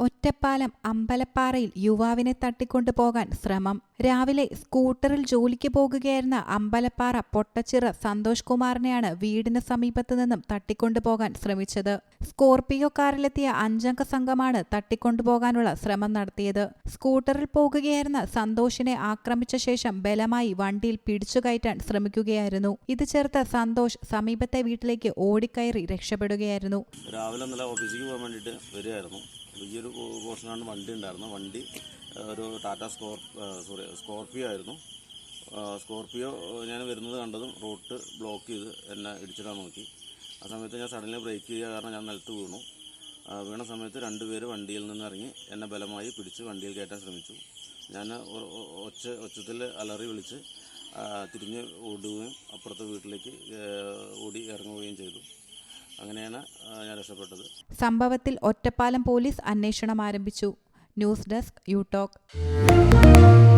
ഒറ്റപ്പാലം അമ്പലപ്പാറയിൽ യുവാവിനെ തട്ടിക്കൊണ്ടു പോകാൻ ശ്രമം. രാവിലെ സ്കൂട്ടറിൽ ജോലിക്ക് പോകുകയായിരുന്ന അമ്പലപ്പാറ പൊട്ടച്ചിറ സന്തോഷ് കുമാറിനെയാണ് വീടിന് സമീപത്തു നിന്നും തട്ടിക്കൊണ്ടുപോകാൻ ശ്രമിച്ചത്. സ്കോർപിയോ കാറിലെത്തിയ അഞ്ചംഗ സംഘമാണ് തട്ടിക്കൊണ്ടുപോകാനുള്ള ശ്രമം നടത്തിയത്. സ്കൂട്ടറിൽ പോകുകയായിരുന്ന സന്തോഷിനെ ആക്രമിച്ച ശേഷം ബലമായി വണ്ടിയിൽ പിടിച്ചുകയറ്റാൻ ശ്രമിക്കുകയായിരുന്നു. ഇത് ചേർത്ത് സന്തോഷ് സമീപത്തെ വീട്ടിലേക്ക് ഓടിക്കയറി രക്ഷപ്പെടുകയായിരുന്നു. രാവിലെ ഓഫീസിലേക്ക് പോകാൻ വേണ്ടിയിട്ട് വരികയായിരുന്നു. ഈ ഒരു പോർഷനാണ് വണ്ടി ഉണ്ടായിരുന്നു വണ്ടി ഒരു ടാറ്റ സ്കോർ സോറി സ്കോർപ്പിയോ ആയിരുന്നു. സ്കോർപ്പിയോ ഞാൻ വരുന്നത് കണ്ടതും റൂട്ട് ബ്ലോക്ക് ചെയ്ത് എന്നെ ഇടിച്ചിടാൻ നോക്കി. ആ സമയത്ത് ഞാൻ സഡൻലി ബ്രേക്ക് ചെയ്യുക കാരണം ഞാൻ നിലത്ത് വീണു. വീണ സമയത്ത് രണ്ടുപേര് വണ്ടിയിൽ നിന്ന് ഇറങ്ങി എന്നെ ബലമായി പിടിച്ച് വണ്ടിയിൽ കയറ്റാൻ ശ്രമിച്ചു. ഞാൻ ഒച്ച ഒച്ചത്തിൽ അലറി വിളിച്ച് തിരിഞ്ഞ് ഓടുകയും അപ്പുറത്തെ വീട്ടിലേക്ക് ഓടി ഇറങ്ങുകയും ചെയ്തു. അങ്ങനെയാണ് സംഭവത്തിൽ ഒറ്റപ്പാലം പോലീസ് അന്വേഷണം ആരംഭിച്ചു. News desk യൂടോക്. ടോക്ക്